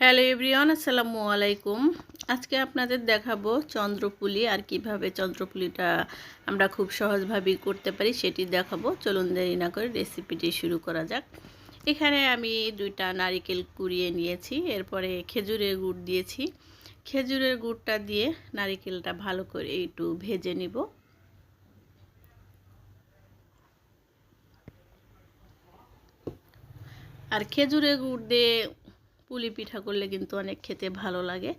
Hello everyone, আসসালামু আলাইকুম। আজকে আপনাদের দেখাবো চন্দ্রপুলি আর কীভাবে চন্দ্রপুলিটা আমরা খুব সহজভাবেই করতে পারি সেটি দেখাবো। চলুন দেরি না করে রেসিপিটি শুরু করা যাক। এখানে আমি দুইটা নারিকেল কুড়িয়ে নিয়েছি, এরপরে খেজুরের গুড় দিয়েছি। খেজুরের গুড়টা দিয়ে নারিকেলটা ভালো করে একটু ভেজে নিব। আর খেজুরের গুড় দিয়ে পুলি পিঠা করলে কিন্তু অনেক খেতে ভালো লাগে।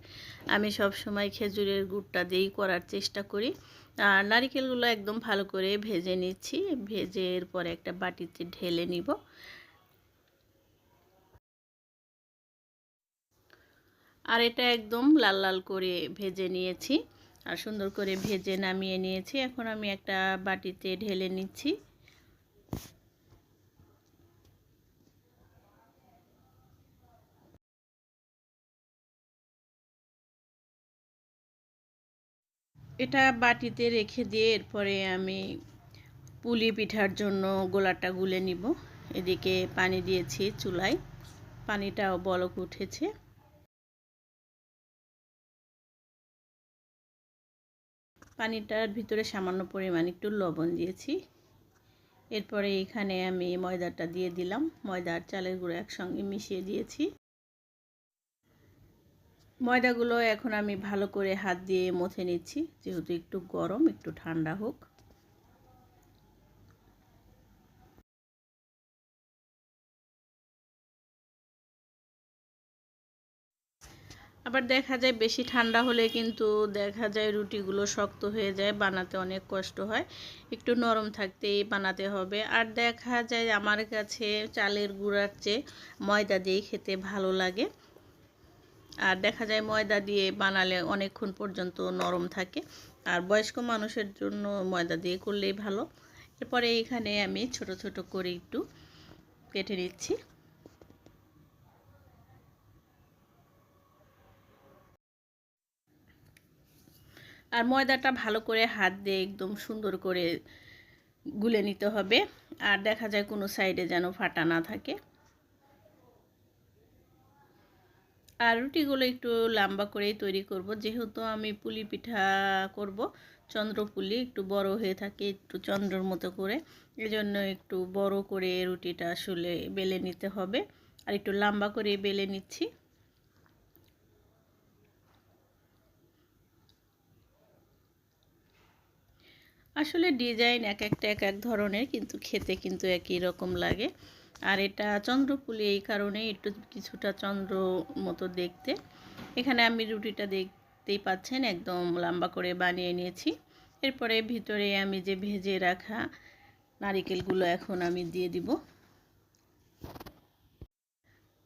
আমি সব সময় খেজুরের গুড়টা দিয়েই করার চেষ্টা করি। আর নারিকেলগুলো একদম ভালো করে ভেজে নিচ্ছি। ভেজে এরপরে একটা বাটিতে ঢেলে নিব। আর এটা একদম লাল লাল করে ভেজে নিয়েছি। আর সুন্দর করে ভেজে নামিয়ে নিয়েছি। এখন আমি একটা বাটিতে ঢেলে নিচ্ছি। এটা বাটিতে রেখে দিয়ে এরপরে আমি পুলি পিঠার জন্য গোলাটা গুলে নিব। এদিকে পানি দিয়েছি চুলায়। পানিটাও বলক উঠেছে। পানিটার ভিতরে সামান্য পরিমাণ একটু লবণ দিয়েছি। এরপরে এখানে আমি ময়দাটা দিয়ে দিলাম। ময়দার চালের গুঁড়ো একসঙ্গে মিশিয়ে দিয়েছি। ময়দাগুলো এখন আমি ভালো করে হাত দিয়ে মথে নিচ্ছি, যেহেতু একটু গরম, একটু ঠান্ডা হোক। আবার দেখা যায় বেশি ঠান্ডা হলে কিন্তু দেখা যায় রুটিগুলো শক্ত হয়ে যায়, বানাতে অনেক কষ্ট হয়। একটু নরম থাকতেই বানাতে হবে। আর দেখা যায় আমার কাছে চালের গুঁড়ার চেয়ে ময়দা দিয়ে খেতে ভালো লাগে। আর দেখা যায় ময়দা দিয়ে বানালে অনেকক্ষণ পর্যন্ত নরম থাকে। আর বয়স্ক মানুষের জন্য ময়দা দিয়ে করলেই ভালো। এরপরে এখানে আমি ছোট ছোট করে একটু কেটে নিচ্ছি। আর ময়দাটা ভালো করে হাত দিয়ে একদম সুন্দর করে গুলে নিতে হবে। আর দেখা যায় কোনো সাইডে যেন ফাটা না থাকে। আর রুটিগুলো একটু লম্বা করেই তৈরি করব। যেহেতু আমি পুলি পিঠা করব, চন্দ্রপুলি একটু বড় হয়ে থাকে একটু চন্দ্রর মতো করে, এজন্য একটু বড় করে রুটিটা আসলে বেলে নিতে হবে। আর একটু লম্বা করে বেলে নিচ্ছি। আসলে ডিজাইন এক একটা, এক এক ধরনের, কিন্তু খেতে কিন্তু একই রকম লাগে। আর এটা চন্দ্রপুলি এই কারণে একটু কিছুটা চন্দ্র মতো দেখতে। এখানে আমি রুটিটা দেখতেই পাচ্ছেন, একদম লম্বা করে বানিয়ে নিয়েছি। এরপরে ভিতরে আমি যে ভেজে রাখা নারিকেলগুলো এখন আমি দিয়ে দিব।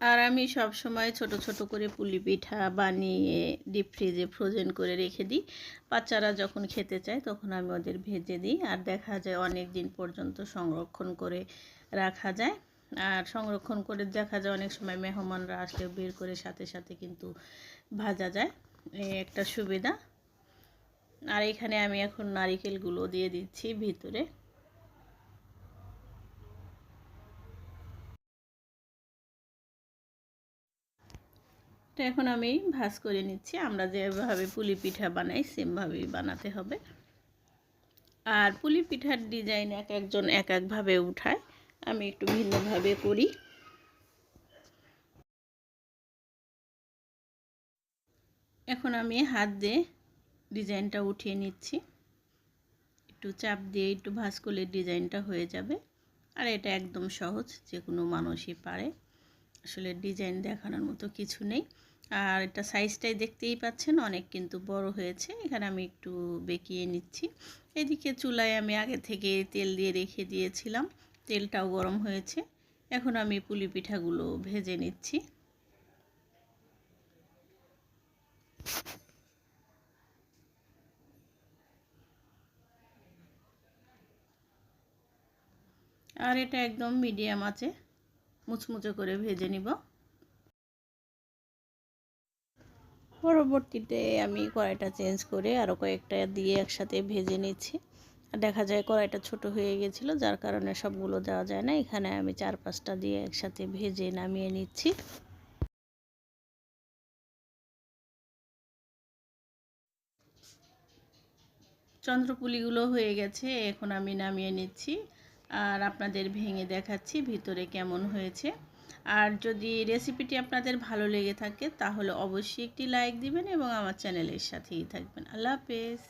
আর আমি সব সময় ছোট ছোট করে পুলি পিঠা বানিয়ে ডিপ ফ্রিজে ফ্রোজেন করে রেখে দিই। বাচ্চারা যখন খেতে চায় তখন আমি ওদের ভেজে দিই। আর দেখা যায় অনেক দিন পর্যন্ত সংরক্ষণ করে রাখা যায়। আর সংরক্ষণ করে দেখা যায় অনেক সময় মেহমানরা আসলে বের করে সাথে সাথে কিন্তু ভাজা যায়। এই একটা সুবিধা। আর এখানে আমি এখন নারিকেলগুলো দিয়ে দিচ্ছি ভিতরে। তো এখন আমি ভাজ করে নিচ্ছি। আমরা যেভাবে পুলি পিঠা বানাই, সেমভাবেই বানাতে হবে। আর পুলি পিঠার ডিজাইন এক একজন এক একভাবে উঠায়। আমি একটু ভিন্নভাবে করি এখন আমি হাত দিয়ে ডিজাইনটা উঠিয়ে নিচ্ছি। একটু চাপ দিয়ে একটু ভাস করলে ডিজাইনটা হয়ে যাবে। আর এটা একদম সহজ যে কোনো মানুষই পারে। আসলে ডিজাইন দেখানোর মতো কিছু নেই। আর এটা সাইজটাই দেখতেই পাচ্ছেন, অনেক কিন্তু বড় হয়েছে। এখানে আমি একটু বেঁকিয়ে নিচ্ছি। এদিকে চুলায় আমি আগে থেকে তেল দিয়ে রেখে দিয়েছিলাম। তেলটাও গরম হয়েছে। এখন আমি পুলি পিঠাগুলো ভেজে নিচ্ছি। আর এটা একদম মিডিয়াম আছে। মুচমুচে করে ভেজে নিব। পরবর্তীতে আমি কড়াইটা চেঞ্জ করে আরও কয়েকটা দিয়ে একসাথে ভেজে নিচ্ছি। দেখা যায় কড়াইটা ছোট হয়ে গেছিল, যার কারণে সবগুলো দেওয়া যায় না। এখানে আমি চার পাঁচটা দিয়ে একসাথে ভেজে নামিয়ে নিচ্ছি। চন্দ্রপুলিগুলো হয়ে গেছে, এখন আমি নামিয়ে নিচ্ছি। আর আপনাদের ভেঙে দেখাচ্ছি ভিতরে কেমন হয়েছে। আর যদি রেসিপিটি আপনাদের ভালো লেগে থাকে, তাহলে অবশ্যই একটি লাইক দিবেন এবং আমার চ্যানেলের সাথেই থাকবেন। আল্লাহ হাফেজ।